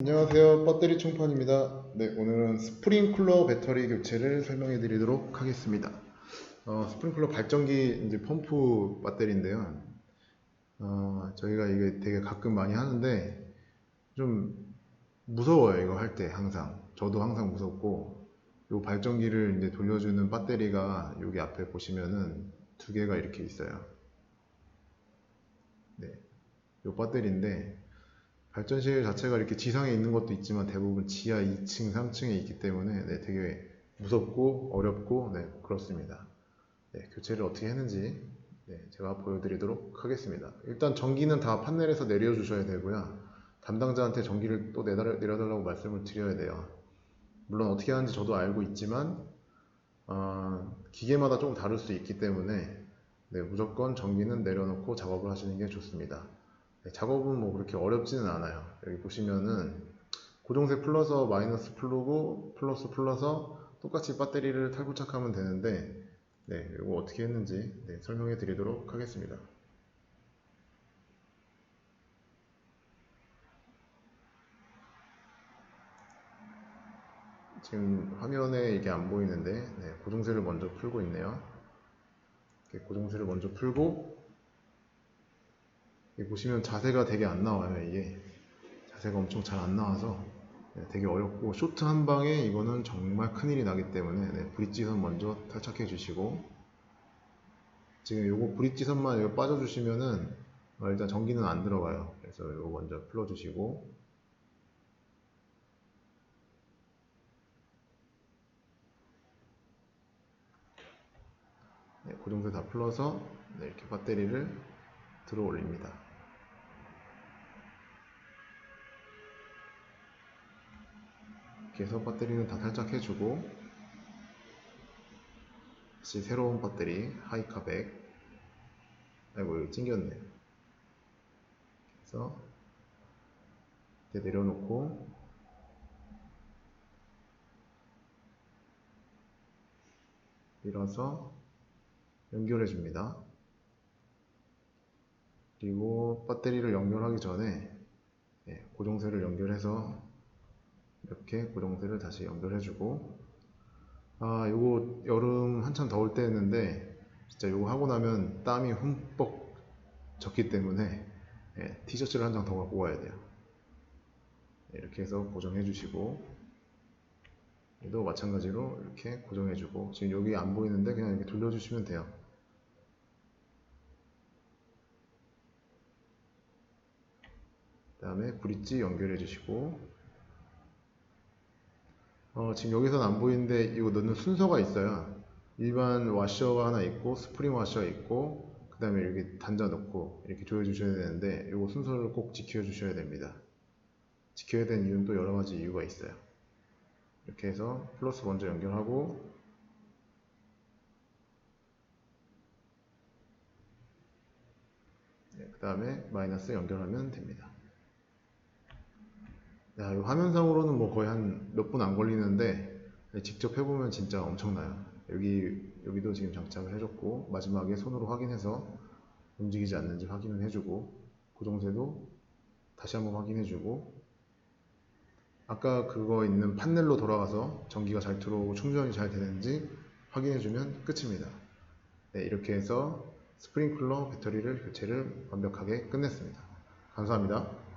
안녕하세요. 배터리 총판입니다. 네, 오늘은 스프링클러 배터리 교체를 설명해 드리도록 하겠습니다. 어, 스프링클러 발전기 이제 펌프 배터리인데요. 어, 저희가 이게 되게 가끔 많이 하는데 좀 무서워요. 이거 할 때 항상. 저도 항상 무섭고 요 발전기를 이제 돌려주는 배터리가 여기 앞에 보시면은 두 개가 이렇게 있어요. 네, 요 배터리인데 발전실 자체가 이렇게 지상에 있는 것도 있지만 대부분 지하 2층, 3층에 있기 때문에 네, 되게 무섭고 어렵고 네, 그렇습니다. 네, 교체를 어떻게 했는지 네, 제가 보여드리도록 하겠습니다. 일단 전기는 다 판넬에서 내려주셔야 되고요. 담당자한테 전기를 또 내려달라고 말씀을 드려야 돼요. 물론 어떻게 하는지 저도 알고 있지만 어, 기계마다 조금 다를 수 있기 때문에 네, 무조건 전기는 내려놓고 작업을 하시는 게 좋습니다. 네, 작업은 뭐 그렇게 어렵지는 않아요. 여기 보시면은 고정세 풀러서 마이너스 풀르고 플러스 풀러서 똑같이 배터리를 탈부착하면 되는데 네, 이거 어떻게 했는지 네, 설명해 드리도록 하겠습니다. 지금 화면에 이게 안 보이는데 네, 고정세를 먼저 풀고 있네요. 고정세를 먼저 풀고 보시면 자세가 되게 안 나와요 이게. 자세가 엄청 잘 안 나와서. 네, 되게 어렵고. 쇼트 한 방에 이거는 정말 큰일이 나기 때문에 네, 브릿지선 먼저 탈착해 주시고. 지금 요거 브릿지선만 여기 빠져 주시면은 어, 일단 전기는 안 들어가요. 그래서 요거 먼저 풀어 주시고. 네, 고정세 다 풀어서 네, 이렇게 배터리를 들어 올립니다. 해서 배터리는 다 탈착해주고 다시 새로운 배터리 하이카 100 아이고 여기 찡겼네 그래서 이렇게 내려놓고 밀어서 연결해 줍니다. 그리고 배터리를 연결하기 전에 예, 고정세를 연결해서 이렇게 고정세를 다시 연결해주고 아 요거 여름 한참 더울 때 했는데 진짜 요거 하고 나면 땀이 흠뻑 젖기 때문에 예, 티셔츠를 한 장 더 갖고 와야 돼요. 예, 이렇게 해서 고정해 주시고 얘도 마찬가지로 이렇게 고정해 주고 지금 여기 안 보이는데 그냥 이렇게 돌려 주시면 돼요. 그 다음에 브릿지 연결해 주시고 어, 지금 여기서는 안 보이는데 이거 넣는 순서가 있어요. 일반 와셔가 하나 있고 스프링 와셔 있고 그 다음에 여기 단자 넣고 이렇게 조여 주셔야 되는데 이거 순서를 꼭 지켜 주셔야 됩니다. 지켜야 되는 이유는 또 여러 가지 이유가 있어요. 이렇게 해서 플러스 먼저 연결하고 네, 그 다음에 마이너스 연결하면 됩니다 야, 이 화면상으로는 뭐 거의 한 몇 분 안 걸리는데 직접 해보면 진짜 엄청나요. 여기 여기도 지금 장착을 해줬고 마지막에 손으로 확인해서 움직이지 않는지 확인을 해주고 고정세도 다시 한번 확인해주고 아까 그거 있는 판넬로 돌아가서 전기가 잘 들어오고 충전이 잘 되는지 확인해주면 끝입니다. 네, 이렇게 해서 스프링클러 배터리를 교체를 완벽하게 끝냈습니다. 감사합니다.